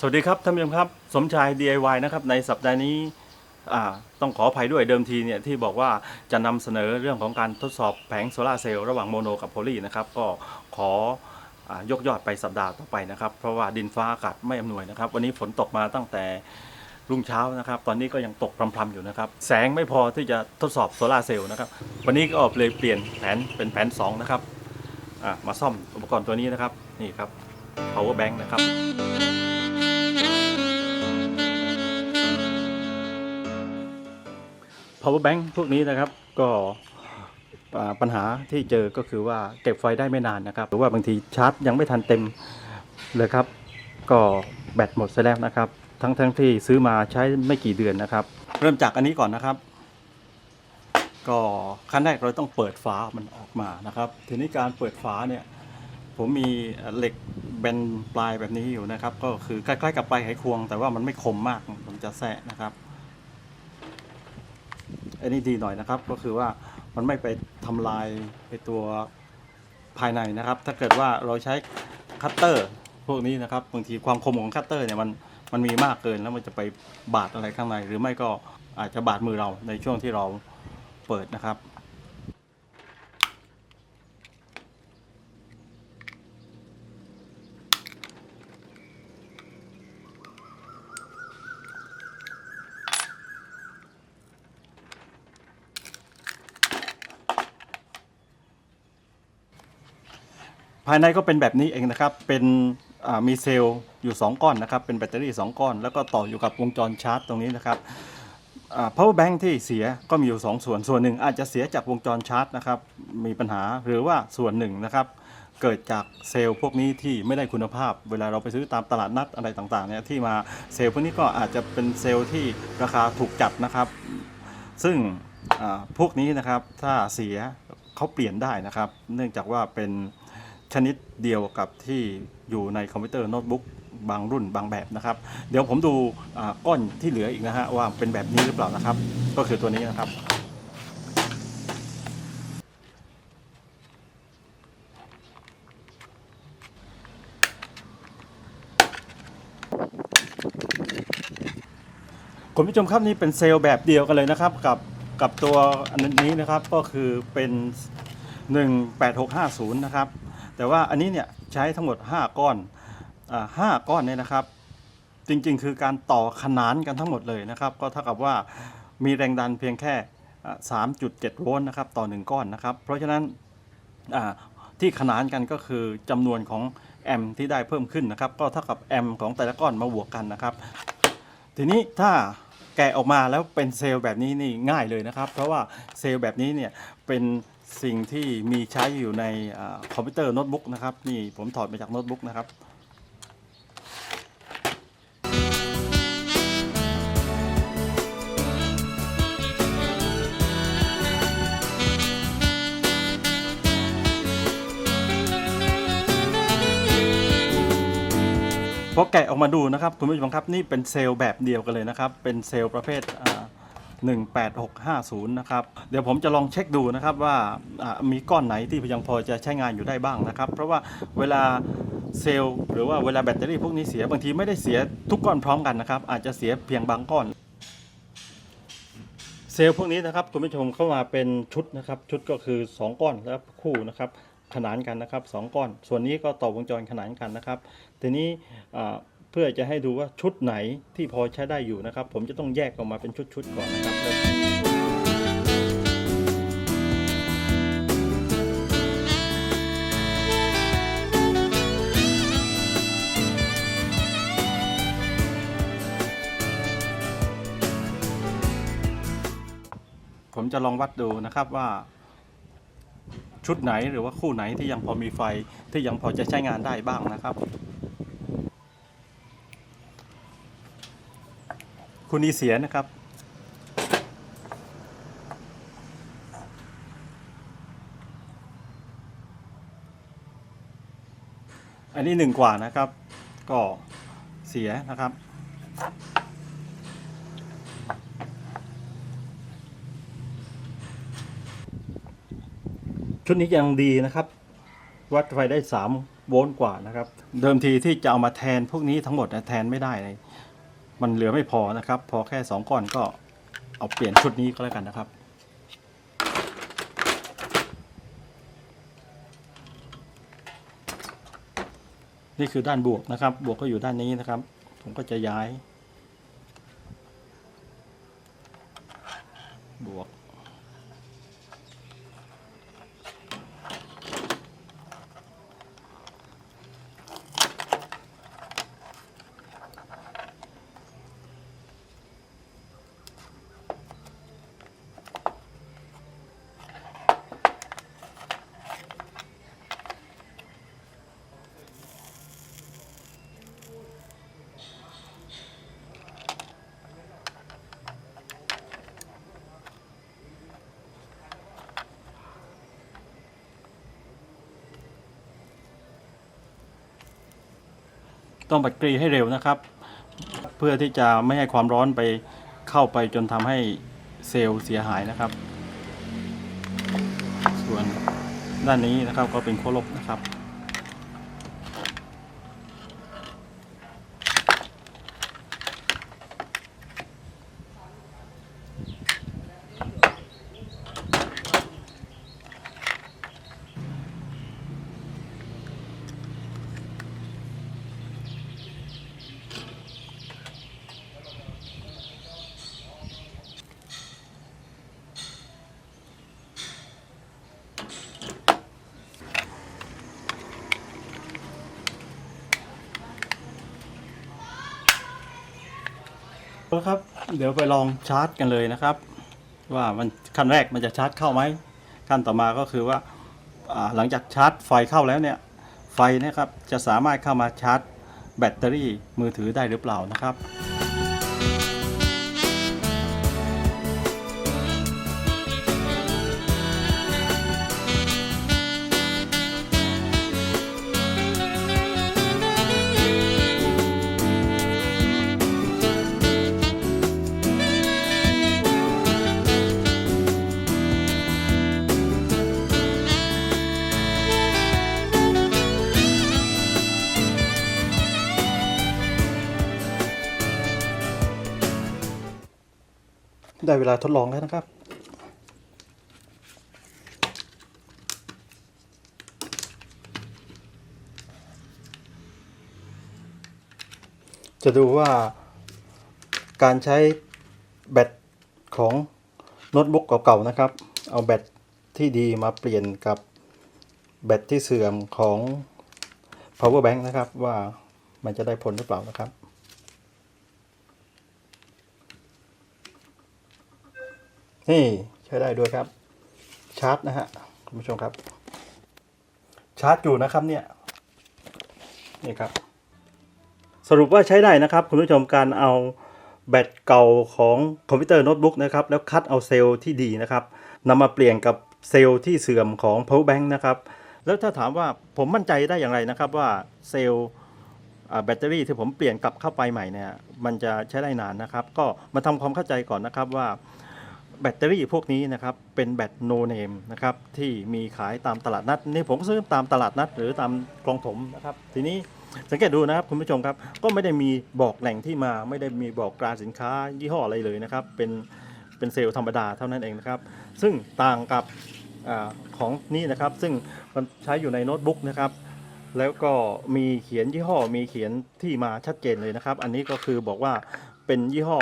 สวัสดีครับท่านผู้ชมครับสมชาย DIY นะครับในสัปดาห์นี้ต้องขออภัยด้วยเดิมทีเนี่ยที่บอกว่าจะนำเสนอเรื่องของการทดสอบแผงโซลาร์เซลล์ระหว่างโมโนกับโพลีนะครับก็ขออยกยอดไปสัปดาห์ต่อไปนะครับ เพราะว่าดินฟ้าอากาศไม่อำนวยนะครับ วันนี้ฝนตกมาตั้งแต่รุ่งเช้านะครับ ตอนนี้ก็ยังตกพรำๆอยู่นะครับ แสงไม่พอที่จะทดสอบโซลาร์เซลล์นะครับ วันนี้ก็เลยเปลี่ยนแผนเป็นแผนสองนะครับมาซ่อมอุปกรณ์ตัวนี้นะครับนี่ครับ power bank นะครับ power bank พวกนี้นะครับก็ปัญหาที่เจอก็คือว่าเก็บไฟได้ไม่นานนะครับ หรือว่าบางทีชาร์จยังไม่ทันเต็มเลยครับ ก็แบตหมดซะแล้วนะครับ ทั้งทั้งที่ซื้อมาใช้ไม่กี่เดือนนะครับ เริ่มจากอันนี้ก่อนนะครับ ก็ขั้นแรกเราต้องเปิดฝามันออกมานะครับ ทีนี้การเปิดฝาเนี่ยผมมีเหล็กแบนปลายแบบนี้อยู่นะครับ ก็คือใกล้ๆกับปลายไขควง แต่ว่ามันไม่คมมากผมจะแซะนะครับ อันนี้ดีหน่อยนะครับ ก็คือว่ามันไม่ไปทำลายไปตัวภายในนะครับ ถ้าเกิดว่าเราใช้คัตเตอร์พวกนี้นะครับบางทีความคมของคัตเตอร์เนี่ยมันมันมีมากเกินแล้วมันจะไปบาดอะไรข้างใน หรือไม่ก็อาจจะบาดมือเราในช่วงที่เราเปิดนะครับ ภายในก็เป็นแบบนี้เองนะครับ เป็นมีเซลล์อยู่ 2 ก้อนนะครับ เป็นแบตเตอรี่ 2 ก้อน แล้วก็ต่ออยู่กับวงจรชาร์จตรงนี้นะครับอ่า power bank ที่เสียก็มีอยู่ 2 ส่วน ส่วนหนึ่งอาจจะเสียจากวงจรชาร์จนะครับ มีปัญหา หรือว่าส่วนหนึ่งนะครับ เกิดจากเซลล์พวกนี้ที่ไม่ได้คุณภาพ เวลาเราไปซื้อตามตลาดนัดอะไรต่างๆเนี่ย ที่มาเซลล์พวกนี้ก็อาจจะเป็นเซลล์ที่ราคาถูกจัดนะครับ ซึ่งพวกนี้นะครับ ถ้าเสียเขาเปลี่ยนได้นะครับ เนื่องจากว่าเป็น ชนิดเดียวกับที่อยู่ในคอมพิวเตอร์โน้ตบุ๊กบางรุ่นบางแบบนะครับ เดี๋ยวผมดูอ่าก้อนที่เหลืออีกนะฮะว่าเป็นแบบนี้หรือเปล่านะครับ ก็คือตัวนี้นะครับคุณผู้ชมครับนี่เป็นเซลล์แบบเดียวกันเลยนะครับกับกับตัวอันนี้นะครับก็คือเป็น 18650 นะครับ แต่ว่าอันนี้เนี่ยใช้ทั้งหมด 5 ก้อนอ่าห้าก้อนเนี่ยนะครับ จริงๆ คือการต่อขนานกันทั้งหมดเลยนะครับ ก็เท่ากับว่ามีแรงดันเพียงแค่ 3.7 โวลต์นะครับต่อ 1 ก้อนนะครับ เพราะฉะนั้นที่ขนานกันก็คือจำนวนของแอมป์ที่ได้เพิ่มขึ้นนะครับ ก็เท่ากับแอมป์ของแต่ละก้อนมาบวกกันนะครับ ทีนี้ถ้าแกะออกมาแล้วเป็นเซลล์แบบนี้นี่ง่ายเลยนะครับ เพราะว่าเซลล์แบบนี้เนี่ยเป็น สิ่งที่มีใช้อยู่ในอคอมพิวเตอร์โน้ตบุ๊กนะครับ นี่ผมถอดมาจากโน้ตบุ๊กนะครับพอแกะออกมาดูนะครับคุณผู้ชมครับนี่เป็นเซลล์แบบเดียวกันเลยนะครับ เป็นเซลล์ประเภท 18650 นะครับ เดี๋ยวผมจะลองเช็คดูนะครับว่ามีก้อนไหนที่ยังพอจะใช้งานอยู่ได้บ้างนะครับ เพราะว่าเวลาเซลล์หรือว่าเวลาแบตเตอรี่พวกนี้เสียบางทีไม่ได้เสียทุกก้อนพร้อมกันนะครับ อาจจะเสียเพียงบางก้อน เซลล์พวกนี้นะครับคุณผู้ชมเข้ามาเป็นชุดนะครับ ชุดก็คือ 2 ก้อนแล้วคู่นะครับขนานกันนะครับ 2 ก้อน ส่วนนี้ก็ต่อวงจรขนานกันนะครับ ทีนี้อ่า เพื่อจะให้ดูว่าชุดไหนที่พอใช้ได้อยู่นะครับ ผมจะต้องแยกออกมาเป็นชุดๆก่อนนะครับผมจะลองวัดดูนะครับว่า ชุดไหนหรือว่าคู่ไหนที่ยังพอมีไฟที่ยังพอจะใช้งานได้บ้างนะครับ คุณนีเสียนะครับ อันนี้หนึ่งกว่านะครับ ก็เสียนะครับชุดนี้ยังดีนะครับ วัดไฟได้สามโวลต์กว่านะครับ เดิมทีที่จะเอามาแทนพวกนี้ทั้งหมดนะแทนไม่ได้เลย มันเหลือไม่พอนะครับ พอแค่ 2 ก้อนก็เอาเปลี่ยนชุดนี้ก็แล้วกันนะครับ นี่คือด้านบวกนะครับ บวกก็อยู่ด้านนี้นะครับ ผมก็จะย้าย บวก ต้องบัดกรีให้เร็วนะครับ เพื่อที่จะไม่ให้ความร้อนไปเข้าไปจนทำให้เซลล์เสียหายนะครับ ส่วนด้านนี้นะครับก็เป็นขั้วลบนะครับ ครับ เดี๋ยวไปลองชาร์จกันเลยนะครับ ว่ามันขั้นแรกมันจะชาร์จเข้าไหมขั้นต่อมาก็คือว่าหลังจากชาร์จไฟเข้าแล้วเนี่ยไฟนะครับจะสามารถเข้ามาชาร์จแบตเตอรี่มือถือได้หรือเปล่านะครับ ได้เวลาทดลองแล้วนะครับ จะดูว่าการใช้แบตของโน้ตบุ๊กเก่าๆนะครับ เอาแบตที่ดีมาเปลี่ยนกับแบตที่เสื่อมของ power bank นะครับ ว่ามันจะได้ผลหรือเปล่านะครับ นี่ใช้ได้ด้วยครับ ชาร์จนะฮะคุณผู้ชมครับ ชาร์จอยู่นะครับเนี่ยนี่ครับ สรุปว่าใช้ได้นะครับ คุณผู้ชมการเอาแบตเก่าของคอมพิวเตอร์โน้ตบุ๊กนะครับแล้วคัดเอาเซลล์ที่ดีนะครับนำมาเปลี่ยนกับเซลล์ที่เสื่อมของ power bank นะครับ แล้วถ้าถามว่าผมมั่นใจได้อย่างไรนะครับว่าเซลล์แบตเตอรี่ที่ผมเปลี่ยนกลับเข้าไปใหม่เนี่ยมันจะใช้ได้นานนะครับ ก็มาทำความเข้าใจก่อนนะครับว่า แบตเตอรี่พวกนี้นะครับเป็นแบตโนเนมนะครับที่มีขายตามตลาดนัดนี่ผมซื้อตามตลาดนัด หรือตามกลองถมนะครับทีนี้สังเกตดูนะครับคุณผู้ชมครับก็ไม่ได้มีบอกแหล่งที่มาไม่ได้มีบอกตราสินค้ายี่ห้ออะไรเลยนะครับเป็นเป็นเซลล์ธรรมดาเท่านั้นเองนะครับซึ่งต่างกับอของนี่นะครับซึ่งมันใช้อยู่ในโน้ตบุ๊กนะครับแล้วก็มีเขียนยี่ห้อมีเขียนที่มาชัดเจนเลยนะครับ อันนี้ก็คือบอกว่าเป็นยี่ห้อ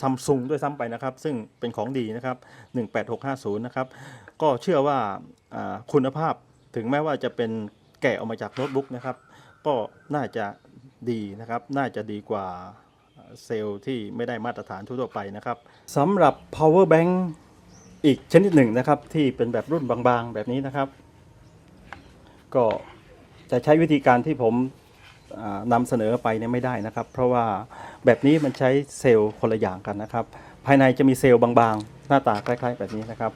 ซัมซุงด้วยซ้ำไปนะครับ ซึ่งเป็นของดีนะครับ 18650 นะครับ ก็เชื่อว่าคุณภาพถึงแม้ว่าจะเป็นแกะออกมาจากโน้ตบุ๊กนะครับ ก็น่าจะดีนะครับ น่าจะดีกว่าเซลล์ที่ไม่ได้มาตรฐานทั่วไปนะครับสำหรับ power bank อีกชนิดหนึ่งนะครับ ที่เป็นแบบรุ่นบางๆ แบบนี้นะครับ ก็จะใช้วิธีการที่ผม นำเสนอไปเนี่ยไม่ได้นะครับ เพราะว่าแบบนี้มันใช้เซลล์คนละอย่างกันนะครับ ภายในจะมีเซลล์บางๆ หน้าตาคล้ายๆ แบบนี้นะครับ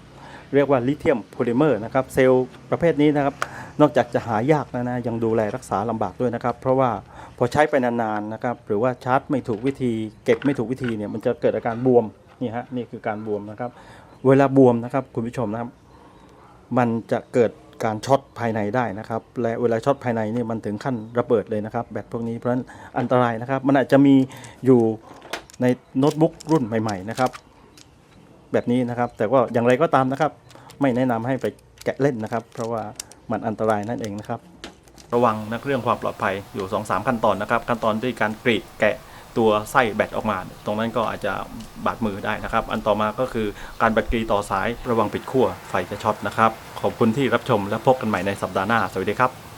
เรียกว่าลิเธียมโพลิเมอร์นะครับเซลล์ประเภทนี้นะครับ นอกจากจะหายากแล้วนะยังดูแลรักษาลำบากด้วยนะครับ เพราะว่าพอใช้ไปนานๆนะครับหรือว่าชาร์จไม่ถูกวิธี เก็บไม่ถูกวิธีเนี่ยมันจะเกิดอาการบวมนี่ฮะนี่คือการบวมนะครับ เวลาบวมนะครับคุณผู้ชมนะครับ มันจะเกิด การช็อตภายในได้นะครับ และเวลาช็อตภายในนี่มันถึงขั้นระเบิดเลยนะครับ แบตพวกนี้เพราะฉะนั้นอันตรายนะครับ มันอาจจะมีอยู่ในโน้ตบุ๊กรุ่นใหม่ ๆ นะครับ แบบนี้นะครับ แต่ว่าอย่างไรก็ตามนะครับ ไม่แนะนำให้ไปแกะเล่นนะครับ เพราะว่ามันอันตรายนั่นเองนะครับ ระวังนะเรื่องความปลอดภัยอยู่ 2-3 ขั้นตอนนะครับ ขั้นตอนด้วยการกรีดแกะ ตัวไส้แบตออกมา ตรงนั้นก็อาจจะบาดมือได้นะครับ อันต่อมาก็คือการแบตกรีต่อสายระวังปิดขั้วไฟจะช็อตนะครับ ขอบคุณที่รับชมและพบกันใหม่ในสัปดาห์หน้า สวัสดีครับ